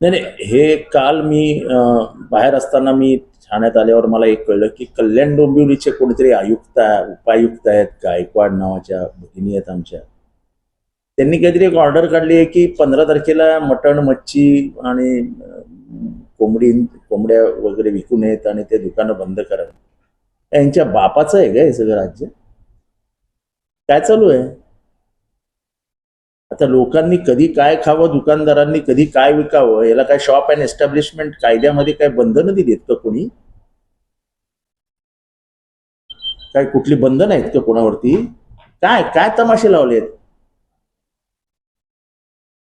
नाही नाही हे काल मी बाहेर असताना मी ठाण्यात आल्यावर मला एक कळलं की कल्याण डोंबिवलीचे कोणीतरी आयुक्त आहे- उपायुक्त आहेत गायकवाड नावाच्या भगिनी आहेत आमच्या. त्यांनी काहीतरी एक ऑर्डर काढली आहे की पंधरा तारखेला मटण मच्छी आणि कोंबडी कोंबड्या वगैरे विकू नयेत आणि ते दुकानं बंद करा यांच्या बापाचं आहे का हे सगळं राज्य? काय चालू आहे? आता लोकांनी कधी काय खावं दुकानदारांनी कधी काय विकावं याला काय शॉप अँड एस्टॅब्लिशमेंट कायद्यामध्ये काय बंधनं दिलीत का कोणी? काय कुठली बंधन आहेत का कोणावरती? काय काय तमाशे लावलेत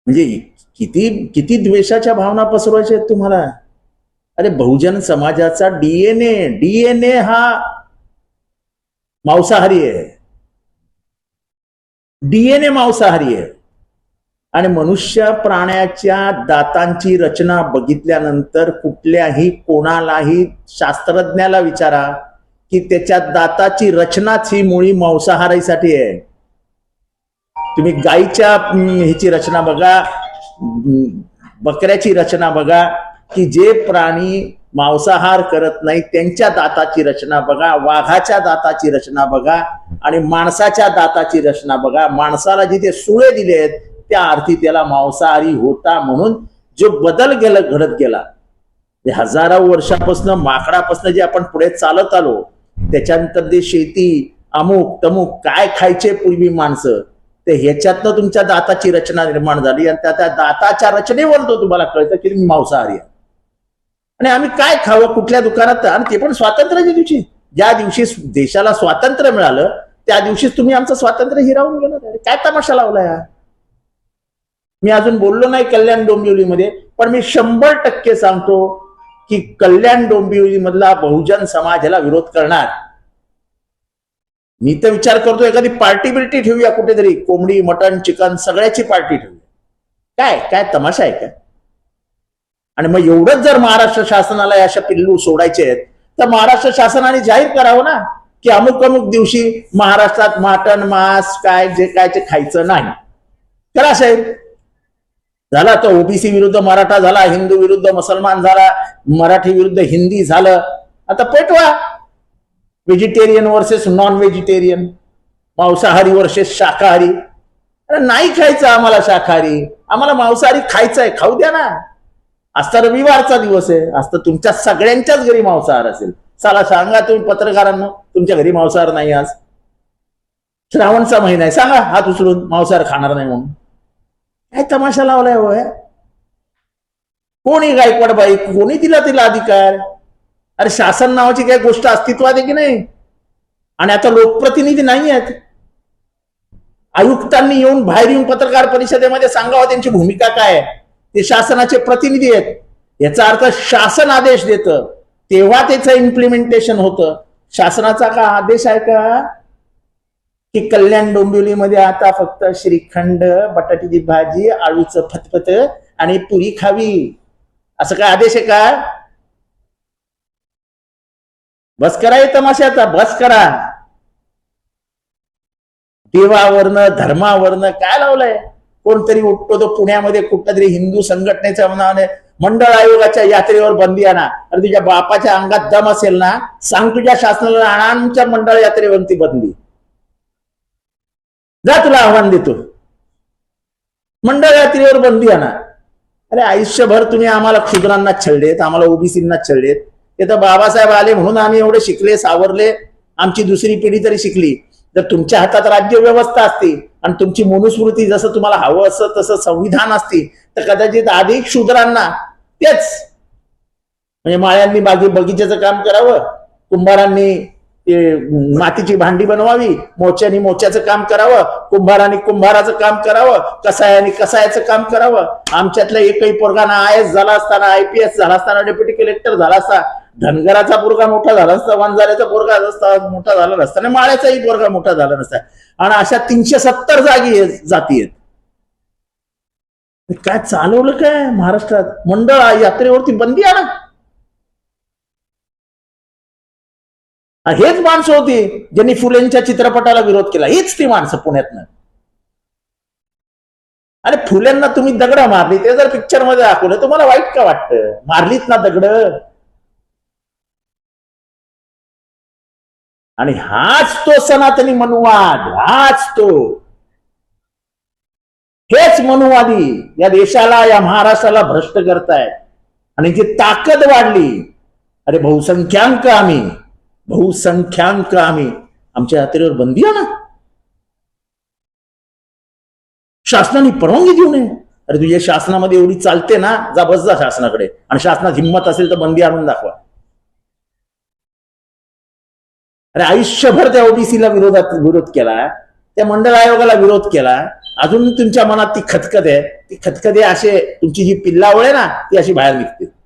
म्हणजे किती किती द्वेषाच्या भावना पसरवायच्या आहेत तुम्हाला? अरे बहुजन समाजाचा डीएनए डीएनए हा मांसाहारी आहे. डीएनए मांसाहारी आहे. आणि मनुष्य प्राण्याच्या दातांची रचना बघितल्यानंतर कुठल्याही कोणालाही शास्त्रज्ञाला विचारा की त्याच्या दाताची रचनाच ही मुळी मांसाहारीसाठी आहे. तुम्ही गाईच्या ह्याची रचना बघा बकऱ्याची रचना बघा की जे प्राणी मांसाहार करत नाही त्यांच्या दाताची रचना बघा वाघाच्या दाताची रचना बघा आणि माणसाच्या दाताची रचना बघा. माणसाला जिथे सुळे दिले आहेत त्या अर्थी त्याला मांसाहारी होता म्हणून जो बदल गेला घडत गेला. ते हजारो वर्षापासून माकडापासून जे आपण पुढे चालत आलो त्याच्यानंतर ते शेती अमुक तमुक काय खायचे पूर्वी माणसं ते ह्याच्यातनं तुमच्या दाताची रचना निर्माण झाली आणि त्या त्या दाताच्या रचनेवर तो तुम्हाला कळतं की तुम्ही मांसाहारी आहे आणि आम्ही काय खावं कुठल्या दुकानात आणि ते पण स्वातंत्र्याच्या दिवशी. ज्या दिवशी देशाला स्वातंत्र्य मिळालं त्या दिवशीच तुम्ही आमचं स्वातंत्र्य हिरावून गेलं काय तमाशा लावला या मी अजून बोललो नाही कल्याण डोंबिवलीमध्ये पण मी शंभर टक्के सांगतो की कल्याण डोंबिवली मधला बहुजन समाज ह्याला विरोध करणार. मी तर विचार करतो एखादी पार्टी बिर्टी ठेवूया कुठेतरी कोंबडी मटण चिकन सगळ्याची पार्टी ठेवूया. काय काय तमाशा आहे काय आणि मग एवढंच जर महाराष्ट्र शासनाला अशा पिल्लू सोडायचे आहेत तर महाराष्ट्र शासनाने जाहीर करावं ना की अमुक अमुक दिवशी महाराष्ट्रात मटण मांस काय जे काय ते खायचं नाही. करा साहेब. झाला तो ओबीसी विरुद्ध मराठा झाला हिंदू विरुद्ध मुसलमान झाला मराठी विरुद्ध हिंदी झालं. आता पेटवा. व्हेजिटेरियन वर्सेस नॉन व्हेजिटेरियन मांसाहारी वर्सेस शाकाहारी. अरे नाही खायचं आम्हाला शाकाहारी. आम्हाला मांसाहारी खायचं आहे खाऊ द्या ना. आज तर रविवारचा दिवस आहे. आज तर तुमच्या सगळ्यांच्याच घरी मांसाहार असेल. चला सांगा तुम्ही पत्रकारांना तुमच्या घरी मांसाहार नाही आज. श्रावणचा महिना आहे. सांगा हात उचलून मांसाहार खाणार नाही म्हणून. काय तमाशा लावलाय होय. कोणी गायकवाड बाई कोणी दिला तिला अधिकार? अरे शासन नावाची काही गोष्ट अस्तित्वात आहे की नाही? आणि आता लोकप्रतिनिधी नाही आहेत. आयुक्तांनी येऊन बाहेर येऊन पत्रकार परिषदेमध्ये सांगावं त्यांची भूमिका काय? आहे ते शासनाचे प्रतिनिधी आहेत. याचा अर्थ शासन आदेश देतं. तेव्हा त्याचं इम्प्लिमेंटेशन होतं. शासनाचा का आदेश आहे का? की कल्याण डोंबिवलीमध्ये आता फक्त श्रीखंड बटाट्याची भाजी आळूचं फतफत आणि पुरी खावी. असं काय आदेश आहे का? बस करा हे तमाशाचा बस करा. देवावरनं धर्मावरनं काय लावलंय? कोणतरी उठतो तो पुण्यामध्ये कुठल्या तरी हिंदू संघटनेच्या नावाने मंडळ आयोगाच्या यात्रेवर बंदी आणा. अरे तुझ्या बापाच्या अंगात दम असेल ना सांग तुझ्या शासनाला आणा आमच्या मंडळ यात्रेवरती बंदी. जा तुला आव्हान देतो. मंडळ यात्रेवर बंदी आणा अरे आयुष्यभर तुम्ही आम्हाला क्षुद्रांना छळलेत आम्हाला ओबीसींना छळलेत. ते तर बाबासाहेब आले म्हणून आम्ही एवढे शिकले सावरले. आमची दुसरी पिढी तरी शिकली. जर तुमच्या हातात राज्य व्यवस्था असती आणि तुमची मनुस्मृती जसं तुम्हाला हवं असं तसं संविधान असती तर कदाचित अधिक शूद्रांना तेच. म्हणजे माळ्यांनी बागी बगीच्याचं काम करावं कुंभारांनी मातीची भांडी बनवावी मोच्यानी मोच्याचं काम करावं कुंभाराने कुंभाराचं काम करावं कसायानी कसायाचं काम करावं. आमच्यातल्या एकही पोरगाना आय एस झाला असताना आय पी एस झाला असताना डेप्युटी कलेक्टर झाला असता धनगराचा पोरगा मोठा झाला असता वंजाऱ्याचा पोरगा असता मोठा झाला नसता आणि माळ्याचाही पोरगा मोठा झाला नसता. आणि अशा तीनशे सत्तर जागी आहेत- जाती आहेत. काय चालवलं काय महाराष्ट्रात? मंडळ यात्रेवरती बंदी आणा हेच माणसं होती ज्यांनी फुलेंच्या चित्रपटाला विरोध केला. हीच ती माणसं पुण्यातनं. अरे फुल्यांना तुम्ही दगड मारली ते जर पिक्चरमध्ये दाखवलं तुम्हाला वाईट का वाटतं? मारलीत ना दगड. आणि हाच तो सनातनी मनुवाद हाच तो. हेच मनुवादी या देशाला या महाराष्ट्राला भ्रष्ट करतायत. आणि जी ताकद वाढली अरे बहुसंख्याक आम्ही बहुसंख्यांक आम्ही आमच्या यात्रेवर बंदी आणा. शासनाने परवानगी देऊ नये. अरे तुझ्या शासनामध्ये एवढी चालते ना जा बस जा शासनाकडे. आणि शासनात हिंमत असेल तर बंदी आणून दाखवा. अरे आयुष्यभर त्या ओबीसीला विरोधात विरोध केला. त्या मंडळ आयोगाला विरोध केला. अजून तुमच्या मनात ती खतखत आहे. ती खतखत आहे असे तुमची जी पिल्लावळ आहे ना ती अशी बाहेर निघते.